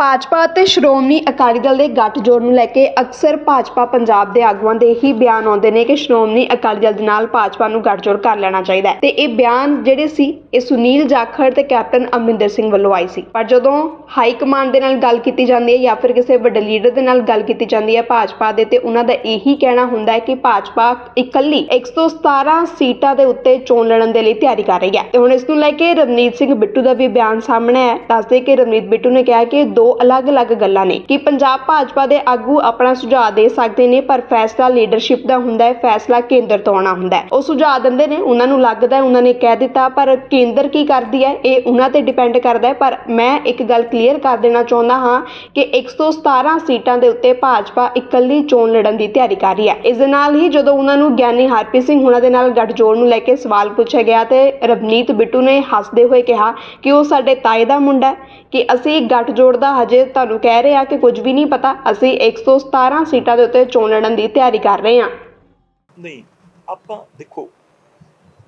ਭਾਜਪਾ ਅਤੇ ਸ਼੍ਰੋਮਣੀ ਅਕਾਲੀ ਦਲ ਦੇ ਗੱਠਜੋੜ ਨੂੰ ਲੈ ਕੇ ਅਕਸਰ ਭਾਜਪਾ ਪੰਜਾਬ ਦੇ ਆਗੂਆਂ ਦੇ ਹੀ ਬਿਆਨ ਆਉਂਦੇ ਨੇ ਕਿ ਸ਼੍ਰੋਮਣੀ ਅਕਾਲੀ ਦਲ ਦੇ ਨਾਲ ਭਾਜਪਾ ਨੂੰ ਗੱਠਜੋੜ ਕਰ ਲੈਣਾ ਚਾਹੀਦਾ ਹੈ। ਤੇ ਇਹ ਬਿਆਨ ਜਿਹੜੇ ਸੀ, ਇਹ ਸੁਨੀਲ ਜਾਖੜ ਤੇ ਕੈਪਟਨ ਅਮਰਿੰਦਰ ਸਿੰਘ ਵੱਲੋਂ ਆਈ ਸੀ। ਪਰ ਜਦੋਂ ਹਾਈ ਕਮਾਂਡ ਦੇ ਨਾਲ ਗੱਲ ਕੀਤੀ ਜਾਂਦੀ ਹੈ ਜਾਂ ਫਿਰ ਕਿਸੇ ਵੱਡੇ ਲੀਡਰ ਦੇ ਨਾਲ ਗੱਲ ਕੀਤੀ ਜਾਂਦੀ ਹੈ ਭਾਜਪਾ ਦੇ, ਤੇ ਉਹਨਾਂ ਦਾ ਇਹੀ ਕਹਿਣਾ ਹੁੰਦਾ ਹੈ ਕਿ ਭਾਜਪਾ ਇਕੱਲੀ 117 ਸੀਟਾਂ ਦੇ ਉੱਤੇ ਚੋਣ ਲੜਨ ਦੇ ਲਈ ਤਿਆਰੀ ਕਰ ਰਹੀ ਹੈ। ਤੇ ਹੁਣ ਇਸ ਨੂੰ ਲੈ ਕੇ ਰਵਨੀਤ ਸਿੰਘ ਬਿੱਟੂ ਦਾ ਵੀ ਬਿਆਨ ਸਾਹਮਣੇ ਆਇਆ ਦੱਸਦੇ ਕਿ ਰਵਨੀਤ ਬਿੱਟੂ ਨੇ ਕਿਹਾ ਕਿ ਦੋ ਅਲੱਗ-ਅਲੱਗ ਗੱਲਾਂ ਨੇ ਕਿ ਪੰਜਾਬ ਭਾਜਪਾ ਦੇ ਆਗੂ ਆਪਣਾ ਸੁਝਾਅ ਦੇ ਸਕਦੇ ਨੇ, ਪਰ ਫੈਸਲਾ ਲੀਡਰਸ਼ਿਪ ਦਾ ਹੁੰਦਾ ਹੈ, ਫੈਸਲਾ ਕੇਂਦਰ ਤੋਂ ਆਉਣਾ ਹੁੰਦਾ ਹੈ। ਉਹ ਸੁਝਾਅ ਦਿੰਦੇ ਨੇ, ਉਹਨਾਂ ਨੂੰ ਲੱਗਦਾ ਉਹਨਾਂ ਨੇ ਕਹਿ ਦਿੱਤਾ, ਪਰ ਕੇਂਦਰ ਕੀ ਕਰਦੀ ਹੈ? ਇਹ ਉਹਨਾਂ ਤੇ ਡਿਪੈਂਡ ਕਰਦਾ ਹੈ, ਪਰ ਮੈਂ ਇੱਕ ਗੱਲ ਕਲੀਅਰ ਕਰ ਦੇਣਾ ਚਾਹੁੰਦਾ ਹਾਂ ਕਿ 117 ਸੀਟਾਂ ਦੇ ਉੱਤੇ ਭਾਜਪਾ ਇਕੱਲੀ ਚੋਣ ਲੜਨ ਦੀ ਤਿਆਰੀ ਕਰ ਰਹੀ ਹੈ। ਇਸ ਦੇ ਨਾਲ ਹੀ ਜਦੋਂ ਉਹਨਾਂ ਨੂੰ ਗਿਆਨੀ ਹਰਪ੍ਰੀਤ ਸਿੰਘ ਹੁਣਾਂ ਦੇ ਨਾਲ ਗੱਠਜੋੜ ਨੂੰ ਲੈ ਕੇ ਸਵਾਲ ਪੁੱਛਿਆ ਗਿਆ ਤੇ ਰਵਨੀਤ ਬਿੱਟੂ ਨੇ ਹੱਸਦੇ ਹੋਏ ਕਿਹਾ ਕਿ ਉਹ ਸਾਡੇ ਤਾਏ ਦਾ ਮੁੰਡਾ ਹੈ, ਕਿ ਅਸੀਂ ਗੱਠਜੋੜ ਦਾ ਹਜੇ ਤੁਹਾਨੂੰ ਕਹਿ ਰਹੇ ਹਾਂ ਕਿ ਕੁਝ ਵੀ ਨਹੀਂ ਪਤਾ, ਅਸੀਂ 117 ਸੀਟਾਂ ਦੇ ਉੱਤੇ ਚੋਣ ਲੜਨ ਦੀ ਤਿਆਰੀ ਕਰ ਰਹੇ ਹਾਂ ਨਹੀਂ, ਆਪਾਂ ਦੇਖੋ,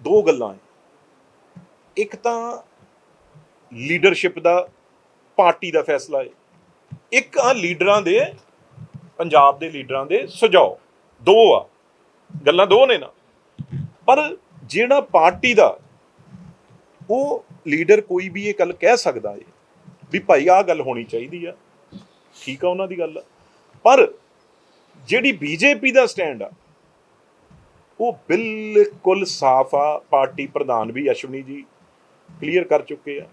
ਦੋ ਗੱਲਾਂ ਇੱਕ ਤਾਂ ਲੀਡਰਸ਼ਿਪ ਦਾ ਪਾਰਟੀ ਦਾ ਫੈਸਲਾ ਹੈ। ਇੱਕ ਆ ਲੀਡਰਾਂ ਦੇ, ਪੰਜਾਬ ਦੇ ਲੀਡਰਾਂ ਦੇ ਸੁਝਾਅ। ਦੋ ਆ, ਗੱਲਾਂ ਦੋ ਨੇ ਨਾ। ਪਰ ਜਿਹੜਾ ਪਾਰਟੀ ਦਾ, ਉਹ ਲੀਡਰ ਕੋਈ ਵੀ ਇਹ ਗੱਲ ਕਹਿ ਸਕਦਾ ਹੈ ਵੀ ਭਾਈ ਆਹ ਗੱਲ ਹੋਣੀ ਚਾਹੀਦੀ ਆ। ਠੀਕ ਆ ਉਹਨਾਂ ਦੀ ਗੱਲ। ਪਰ ਜਿਹੜੀ ਬੀਜੇਪੀ ਦਾ ਸਟੈਂਡ ਆ, ਉਹ ਬਿਲਕੁਲ ਸਾਫ਼ ਆ। ਪਾਰਟੀ ਪ੍ਰਧਾਨ ਵੀ ਅਸ਼ਵਨੀ ਜੀ ਕਲੀਅਰ ਕਰ ਚੁੱਕੇ ਆ।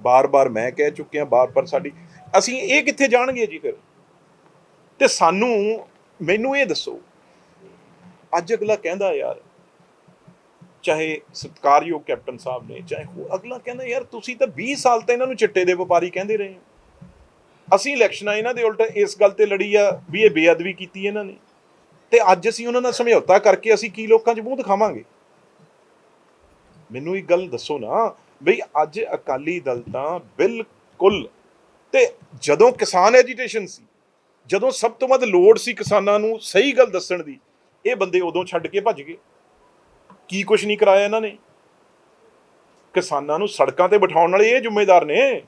ਬਾਰ-ਬਾਰ ਮੈਂ ਕਹਿ ਚੁੱਕਿਆ, ਬਾਰ-ਬਾਰ ਸਾਡੀ। ਅਸੀਂ ਇਹ ਕਿੱਥੇ ਜਾਣਗੇ ਜੀ ਫਿਰ? ਤੇ ਸਾਨੂੰ, ਮੈਨੂੰ ਇਹ ਦੱਸੋ, ਅੱਜ ਅਗਲਾ ਕਹਿੰਦਾ, ਯਾਰ ਚਾਹੇ ਸਤਕਾਰਯੋਗ ਕੈਪਟਨ ਸਾਹਿਬ ਨੇ, ਚਾਹੇ ਉਹ ਅਗਲਾ ਕਹਿੰਦਾ, ਯਾਰ ਤੁਸੀਂ ਤਾਂ 20 ਸਾਲ ਤਾਂ ਇਹਨਾਂ ਨੂੰ ਚਿੱਟੇ ਦੇ ਵਪਾਰੀ ਕਹਿੰਦੇ ਰਹੇ ਹੋ। ਅਸੀਂ ਇਲੈਕਸ਼ਨਾਂ, ਇਹਨਾਂ ਦੇ ਉਲਟ ਇਸ ਗੱਲ ਤੇ ਲੜੀ ਆ ਵੀ ਇਹ ਬੇਅਦਬੀ ਕੀਤੀ ਇਹਨਾਂ ਨੇ। ਤੇ ਅੱਜ ਅਸੀਂ ਉਹਨਾਂ ਨਾਲ ਸਮਝੌਤਾ ਕਰਕੇ ਅਸੀਂ ਕੀ ਲੋਕਾਂ 'ਚ ਮੂੰਹ ਦਿਖਾਵਾਂਗੇ? ਮੈਨੂੰ ਇੱਕ ਗੱਲ ਦੱਸੋ ਨਾ, ਬਈ ਅੱਜ ਅਕਾਲੀ ਦਲ ਤਾਂ ਬਿਲਕੁਲ, ਤੇ ਜਦੋਂ ਕਿਸਾਨ ਐਜੀਟੇਸ਼ਨ ਸੀ, ਜਦੋਂ ਸਭ ਤੋਂ ਵੱਧ ਲੋੜ ਸੀ ਕਿਸਾਨਾਂ ਨੂੰ ਸਹੀ ਗੱਲ ਦੱਸਣ ਦੀ, ਇਹ ਬੰਦੇ ਉਦੋਂ ਛੱਡ ਕੇ ਭੱਜ ਗਏ। ਕੀ ਕੁਝ ਨਹੀਂ ਕਰਾਇਆ ਇਹਨਾਂ ਨੇ? ਕਿਸਾਨਾਂ ਨੂੰ ਸੜਕਾਂ ਤੇ ਬਿਠਾਉਣ ਵਾਲੇ ਇਹ ਜ਼ਿੰਮੇਦਾਰ ਨੇ।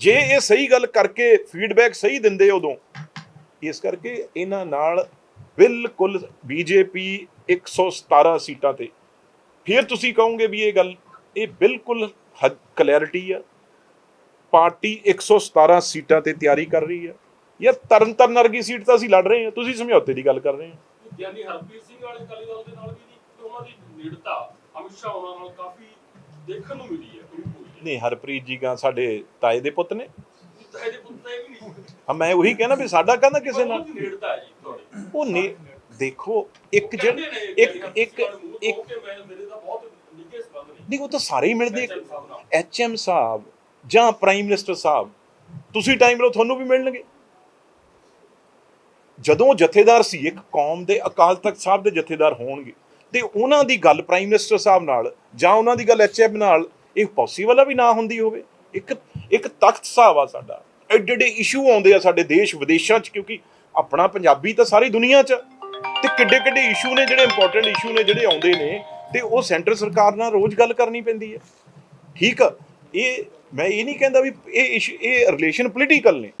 ਜੇ ਇਹ ਸਹੀ ਗੱਲ ਕਰਕੇ ਫੀਡਬੈਕ ਸਹੀ ਦਿੰਦੇ ਉਦੋਂ, ਇਸ ਕਰਕੇ ਇਹਨਾਂ ਨਾਲ ਬਿਲਕੁਲ ਬੀਜੇਪੀ 117 ਸੀਟਾਂ ਤੇ। ਫਿਰ ਤੁਸੀਂ ਕਹੋਗੇ ਵੀ ਇਹ ਗੱਲ, ਇਹ ਬਿਲਕੁਲ ਕਲੈਰਿਟੀ ਆ। ਪਾਰਟੀ 117 ਸੀਟਾਂ ਤੇ ਤਿਆਰੀ ਕਰ ਰਹੀ ਆ। ਯਾਰ ਤਰਨ ਤਾਰਨ ਵਰਗੀ ਸੀਟ ਤਾਂ ਅਸੀਂ ਲੜ ਰਹੇ ਹਾਂ, ਤੁਸੀਂ ਸਮਝੌਤੇ ਦੀ ਗੱਲ ਕਰ ਰਹੇ ਹੋ। ਗਿਆਨੀ ਹਰਪ੍ਰੀਤ ਸਿੰਘ ਵਾਲੇ ਅਕਾਲੀ ਦਲ ਦੇ ਨਾਲ ਵੀ ਨਹੀਂ ਤੇ ਉਹਨਾਂ ਦੀ ਨੇੜਤਾ ਅਮਿਤ ਸ਼ਾਹ ਉਹਨਾਂ ਨਾਲ ਕਾਫੀ ਦੇਖਣ ਨੂੰ ਮਿਲੀ ਹੈ ਨਹੀਂ ਹਰਪ੍ਰੀਤ ਜੀ ਗਾ ਸਾਡੇ ਤਾਏ ਦੇ ਪੁੱਤ ਨੇ। ਤਾਂ ਇਹਦੇ ਪੁੱਤ ਤਾਂ ਇਹ ਵੀ ਨਹੀਂ। ਹਾਂ ਮੈਂ ਉਹੀ ਕਹਿਣਾ ਵੀ ਸਾਡਾ ਕਹਿੰਦਾ ਕਿਸੇ ਨਾਲ। ਉਹਦੀ ਨੇੜਤਾ ਹੈ ਜੀ ਤੁਹਾਡੀ। ਉਹ ਨੇ ਦੇਖੋ ਇੱਕ ਜਿਹੜਾ ਇੱਕ ਇੱਕ ਇੱਕ ਤੋਂ ਕਿ ਮੈਂ ਮੇਰੇ ਤਾਂ ਬਹੁਤ ਨਿੱਘੇ ਸੰਬੰਧ ਨੇ। ਨਹੀਂ ਉਹ ਤਾਂ ਸਾਰੇ ਹੀ ਮਿਲਦੇ ਨਾਲ। ਐਚਐਮ ਸਾਹਿਬ ਜਾਂ ਪ੍ਰਾਈਮ ਮਿਨਿਸਟਰ ਸਾਹਿਬ ਤੁਸੀਂ ਟਾਈਮ ਲਓ ਤੁਹਾਨੂੰ ਵੀ ਮਿਲਣਗੇ। ਜਦੋਂ ਜਥੇਦਾਰ ਸੀ, ਇੱਕ ਕੌਮ ਦੇ ਅਕਾਲ ਤਖਤ ਸਾਹਿਬ ਦੇ ਜਥੇਦਾਰ ਹੋਣਗੇ, ਤੇ ਉਹਨਾਂ ਦੀ ਗੱਲ ਪ੍ਰਾਈਮ ਮਿਨਿਸਟਰ ਸਾਹਿਬ ਨਾਲ ਜਾਂ ਉਹਨਾਂ ਦੀ ਗੱਲ ਐਚਐਮ ਨਾਲ, ਇਹ ਪੋਸੀਬਲ ਆ ਵੀ ਨਾ ਹੁੰਦੀ ਹੋਵੇ? ਇੱਕ ਇੱਕ ਤਖਤ ਸਾਹਿਬ ਆ ਸਾਡਾ ਐਡੇ ਐਡੇ ਇਸ਼ੂ ਆਉਂਦੇ ਆ ਸਾਡੇ ਦੇਸ਼ ਵਿਦੇਸ਼ਾਂ 'ਚ, ਕਿਉਂਕਿ ਆਪਣਾ ਪੰਜਾਬੀ ਤਾਂ ਸਾਰੀ ਦੁਨੀਆ 'ਚ ਆ। ਤੇ ਕਿੱਡੇ ਕਿੱਡੇ ਇਸ਼ੂ ਨੇ ਜਿਹੜੇ ਇੰਪੋਰਟੈਂਟ ਇਸ਼ੂ ਨੇ ਜਿਹੜੇ ਆਉਂਦੇ ਨੇ, ਤੇ ਉਹ ਸੈਂਟਰ ਸਰਕਾਰ ਨਾਲ ਰੋਜ਼ ਗੱਲ ਕਰਨੀ ਪੈਂਦੀ ਹੈ ਠੀਕ ਆ, ਇਹ, ਮੈਂ ਇਹ ਨਹੀਂ ਕਹਿੰਦਾ ਵੀ ਇਹ ਇਸ਼- ਇਹ ਰਿਲੇਸ਼ਨ ਪੋਲੀਟੀਕਲ ਨੇ।